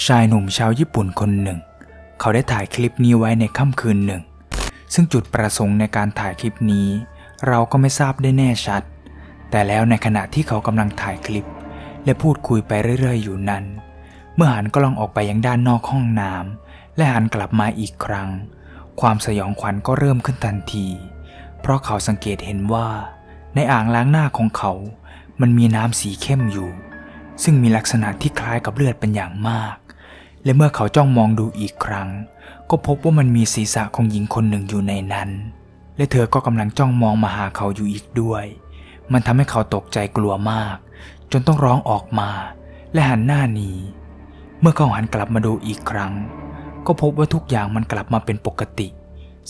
ชายหนุ่มชาวญี่ปุ่นคนหนึ่ง เขาได้ถ่ายคลิปนี้ไว้ในค่ำคืนหนึ่ง ซึ่งจุดประสงค์ในการถ่ายคลิปนี้ เราก็ไม่ทราบได้แน่ชัด แต่แล้วในขณะที่เขากำลังถ่ายคลิป และพูดคุยไปเรื่อยๆ อยู่นั้น เมื่อหันกล้องออกไปยังด้านนอกห้องน้ำและหันกลับมาอีกครั้ง ความสยองขวัญก็เริ่มขึ้นทันที เพราะเขาสังเกตเห็นว่า ในอ่างล้างหน้าของเขา มันมีน้ำสีเข้มอยู่ ซึ่งมีลักษณะที่คล้ายกับเลือดเป็นอย่างมาก และเมื่อเขาจ้องมองดูอีกครั้ง ก็พบว่ามันมีศีรษะของหญิงคนหนึ่งอยู่ในนั้น และเธอก็กำลังจ้องมองมาหาเขาอยู่อีกด้วย มันทำให้เขาตกใจกลัวมาก จนต้องร้องออกมา และหันหน้าหนีเมื่อเขาหันกลับมาดูอีกครั้ง ก็พบว่าทุกอย่างมันกลับมาเป็นปกติ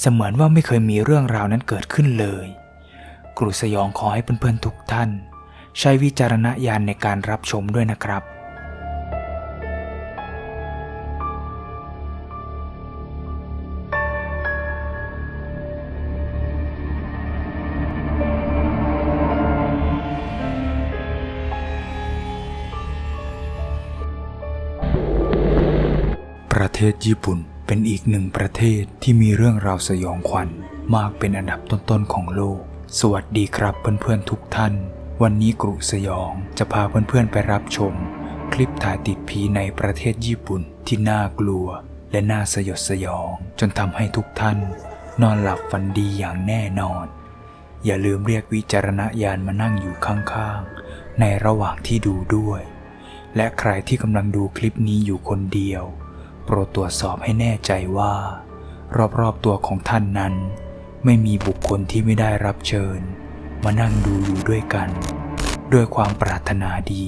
เสมือนว่าไม่เคยมีเรื่องราวนั้นเกิดขึ้นเลยกรุสยองขอให้เพื่อนๆทุกท่าน ใช้วิจารณญาณในการรับชมด้วยนะครับ ศญี่ปุ่นเป็นอีกหนึ่งประเทศที่มีเรื่องราวสยองขวัญมากเป็นอันดับต้นๆของโลก สวัสดีครับเพื่อนๆทุกท่าน วันนี้กรุสยองจะพาเพื่อนๆไปรับชม คลิปถ่ายติดผีในประเทศญี่ปุ่นที่น่ากลัว และน่าสยดสยอง จนทำให้ทุกท่าน นอนหลับฝันดีอย่างแน่นอน อย่าลืมเรียกวิจารณญาณมานั่งอยู่ข้างๆ ในระหว่างที่ดูด้วย และใครที่กำลังดูคลิปนี้อยู่คนเดียว โปรดตรวจสอบให้แน่ใจว่า รอบๆตัวของท่านนั้น ไม่มีบุคคลที่ไม่ได้รับเชิญ มานั่งดูอยู่ด้วยกัน ด้วยความปรารถนาดี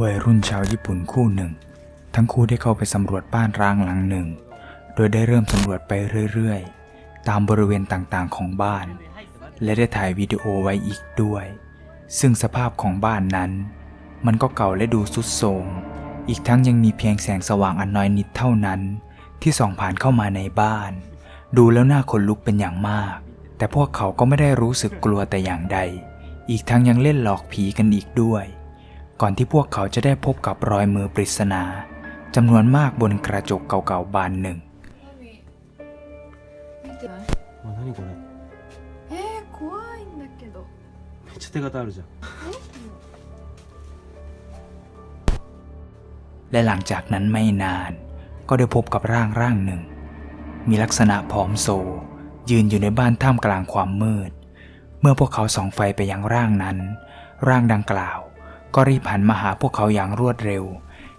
วัยรุ่นชาวญี่ปุ่นคู่หนึ่ง ทั้งคู่ได้เข้าไปสำรวจบ้านร้างหลังหนึ่ง โดยได้เริ่มสำรวจไปเรื่อยๆ ตามบริเวณต่างๆของบ้าน และได้ถ่ายวิดีโอไว้อีกด้วย ซึ่งสภาพของบ้านนั้น มันก็เก่าและดูสุดโทรม อีกทั้งยังมีเพียงแสงสว่างอันน้อยนิดเท่านั้น ที่ส่องผ่านเข้ามาในบ้าน ดูแล้วน่าขนลุกเป็นอย่างมาก แต่พวกเขาก็ไม่ได้รู้สึกกลัวแต่อย่างใด อีกทั้งยังเล่นหลอกผีกันอีกด้วย ก่อนที่พวกเขาจะได้พบกับรอยมือปริศนาจำนวนมากบนกระจกเก่าๆบานหนึ่ง 見てないあ何これえー、怖いんだけどめっちゃ手形あるじゃん และหลังจากนั้นไม่นาน ก็ได้พบกับร่างร่างหนึ่ง มีลักษณะผอมโซ ยืนอยู่ในบ้านท่ามกลางความมืด เมื่อพวกเขาส่องไฟไปยังร่างนั้น ร่างดังกล่าว ก็รีบหันมาหาพวกเขาอย่างรวดเร็ว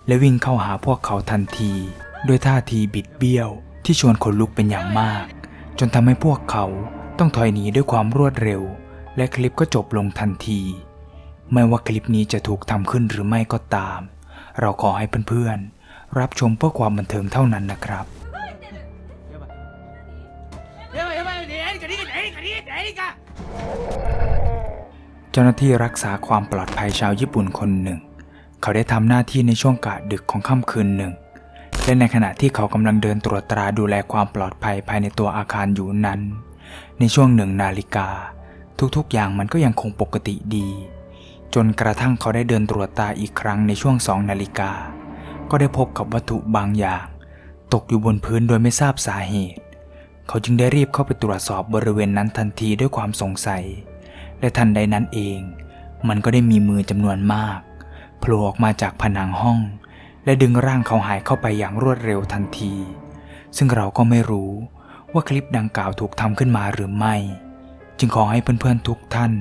และวิ่งเข้าหาพวกเขาทันที ด้วยท่าทีบิดเบี้ยว ที่ชวนขนลุกเป็นอย่างมาก จนทำให้พวกเขาต้องถอยหนีด้วยความรวดเร็ว และคลิปก็จบลงทันที ไม่ว่าคลิปนี้จะถูกทำขึ้นหรือไม่ก็ตาม เราขอให้เพื่อนๆ รับชมเพื่อความบันเทิงเท่านั้นนะครับเจ้าหน้าที่รักษาความปลอดภัยชาวญี่ปุ่นคนหนึ่ง เขาได้ทำหน้าที่ในช่วงกะดึกของค่ำคืนหนึ่ง และในขณะที่เขากำลังเดินตรวจตราดูแลความปลอดภัยภายในตัวอาคารอยู่นั้น ในช่วงหนึ่งนาฬิกา ทุกๆอย่างมันก็ยังคงปกติดี จนกระทั่งเขาได้เดินตรวจตาอีกครั้งในช่วงสองนาฬิกา ก็ได้พบกับวัตถุบางอย่าง ตกอยู่บนพื้นโดยไม่ทราบสาเหตุ เขาจึงได้รีบเข้าไปตรวจสอบบริเวณนั้นทันทีด้วยความสงสัย และทันใดนั้นเอง มันก็ได้มีมือจำนวนมากโผล่ออกมาจากผนังห้อง และดึงร่างเขาหายเข้าไปอย่างรวดเร็วทันที ซึ่งเราก็ไม่รู้ว่าคลิปดังกล่าวถูกทำขึ้นมาหรือไม่ จึงขอให้เพื่อนๆทุกท่าน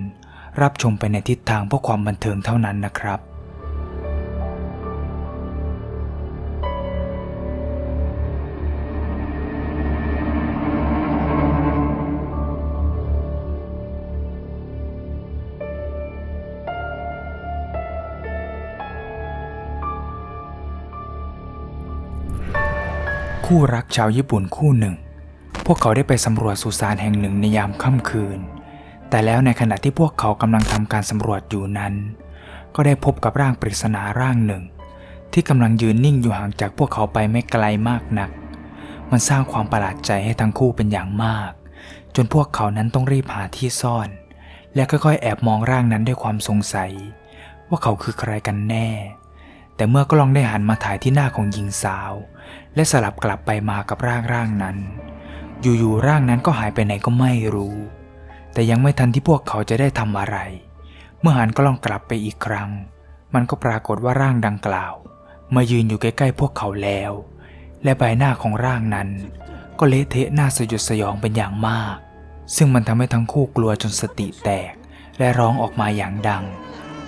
รับชมไปในทิศทางเพื่อความบันเทิงเท่านั้นนะครับคู่รักชาวญี่ปุ่นคู่หนึ่ง พวกเขาได้ไปสำรวจสุสานแห่งหนึ่งในยามค่ำคืน แต่แล้วในขณะที่พวกเขากำลังทำการสำรวจอยู่นั้น ก็ได้พบกับร่างปริศนาร่างหนึ่ง ที่กำลังยืนนิ่งอยู่ห่างจากพวกเขาไปไม่ไกลมากนัก มันสร้างความประหลาดใจให้ทั้งคู่เป็นอย่างมาก จนพวกเขานั้นต้องรีบหาที่ซ่อน และค่อยๆ แอบมองร่างนั้นด้วยความสงสัย ว่าเขาคือใครกันแน่ แต่เมื่อกล้องได้หันมาถ่ายที่หน้าของหญิงสาว และสลับกลับไปมากับร่างร่างนั้น อยู่ๆร่างนั้นก็หายไปไหนก็ไม่รู้ แต่ยังไม่ทันที่พวกเขาจะได้ทำอะไร เมื่อหันกล้องกลับไปอีกครั้ง มันก็ปรากฏว่าร่างดังกล่าว มายืนอยู่ใกล้ๆพวกเขาแล้ว และใบหน้าของร่างนั้น ก็เละเทะน่าสยดสยองเป็นอย่างมาก ซึ่งมันทำให้ทั้งคู่กลัวจนสติแตก และร้องออกมาอย่างดัง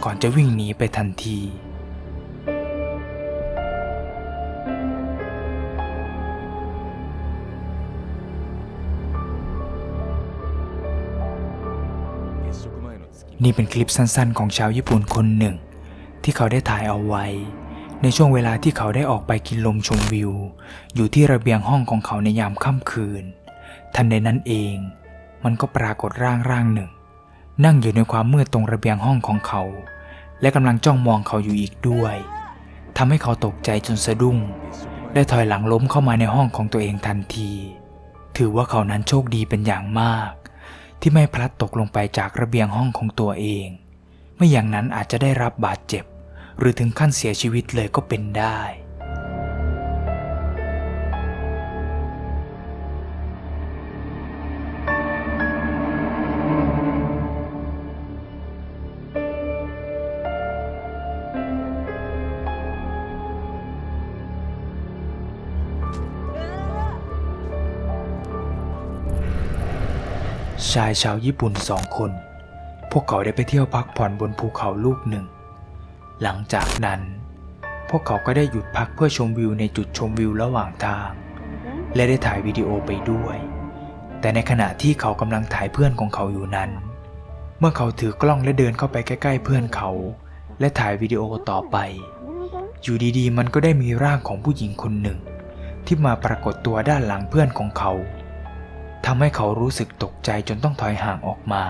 ก่อนจะวิ่งหนีไปทันที นี่เป็นคลิปสั้นๆ ของชาวญี่ปุ่นคนหนึ่ง ที่เขาได้ถ่ายเอาไว้ ในช่วงเวลาที่เขาได้ออกไปกินลมชมวิว อยู่ที่ระเบียงห้องของเขาในยามค่ำคืน ทันใดนั้นเอง มันก็ปรากฏร่างร่างหนึ่ง นั่งอยู่ในความมืดตรงระเบียงห้องของเขา และกำลังจ้องมองเขาอยู่อีกด้วยทำให้เขาตกใจจนสะดุ้งได้ถอยหลังล้มเข้ามาในห้องของตัวเองทันที ถือว่าเขานั้นโชคดีเป็นอย่างมาก ที่ไม่พลัดตกลงไปจากระเบียงห้องของตัวเอง ไม่อย่างนั้นอาจจะได้รับบาดเจ็บ หรือถึงขั้นเสียชีวิตเลยก็เป็นได้ ชายชาวญี่ปุ่นสองคน พวกเขาได้ไปเที่ยวพักผ่อนบนภูเขาลูกหนึ่ง หลังจากนั้น พวกเขาก็ได้หยุดพักเพื่อชมวิวในจุดชมวิวระหว่างทาง และได้ถ่ายวิดีโอไปด้วย แต่ในขณะที่เขากำลังถ่ายเพื่อนของเขาอยู่นั้น เมื่อเขาถือกล้องและเดินเข้าไปใกล้ ๆ เพื่อนเขา และถ่ายวิดีโอต่อไป อยู่ดีๆ มันก็ได้มีร่างของผู้หญิงคนหนึ่ง ที่มาปรากฏตัวด้านหลังเพื่อนของเขา ทำให้เขารู้สึกตกใจจนต้องถอยห่างออกมา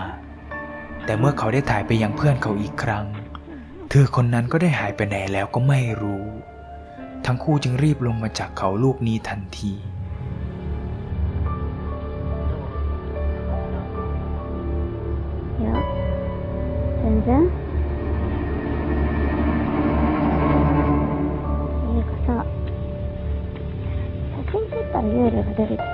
แต่เมื่อเขาได้ถ่ายไปยังเพื่อนเขาอีกครั้ง เธอคนนั้นก็ได้หายไปไหนแล้วก็ไม่รู้ ทั้งคู่จึงรีบลงมาจากเขาลูกนี้ทันที いや全然ていうかさ写真撮ったら幽霊が出るとか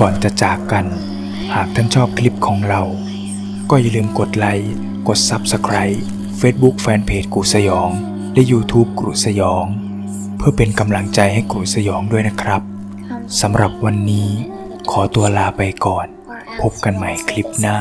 ก่อนจะจากกัน หากท่านชอบคลิปของเรา ก็อย่าลืมกดไลค์ กด Subscribe Facebook Fanpage กูสยอง และ YouTube กรุสยอง เพื่อเป็นกำลังใจให้กรุสยองด้วยนะครับสำหรับวันนี้ขอตัวลาไปก่อน พบกันใหม่คลิปหน้า